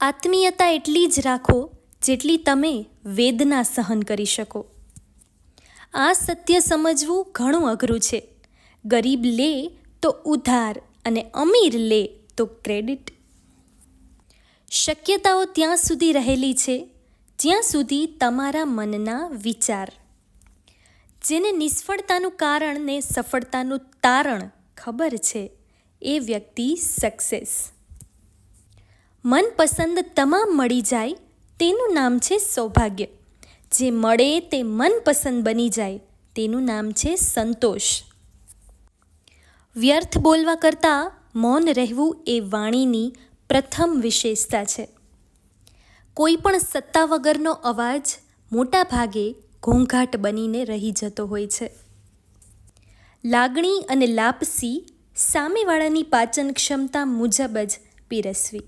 આત્મીયતા એટલી જ રાખો જેટલી તમે વેદના સહન કરી શકો. આ સત્ય સમજવું ઘણું અઘરું છે. ગરીબ લે તો ઉધાર અને અમીર લે તો ક્રેડિટ. શક્યતાઓ ત્યાં સુધી રહેલી છે, જ્યાં સુધી તમારા મનના વિચાર. જેને નિષ્ફળતાનું કારણ ને સફળતાનું તારણ ખબર છે, એ વ્યક્તિ સક્સેસ મનપસંદ તમામ મળી જાય તેનું નામ છે સૌભાગ્ય. જે મળે તે મનપસંદ બની જાય તેનું નામ છે સંતોષ. વ્યર્થ બોલવા કરતાં મૌન રહેવું એ વાણીની પ્રથમ વિશેષતા છે. કોઈ પણ સત્તા વગરનો અવાજ મોટા ભાગે ઘોંઘાટ બનીને રહી જતો હોય છે. લાગણી અને લાપસી સામેવાળાની પાચન ક્ષમતા મુજબ જ પીરસવી.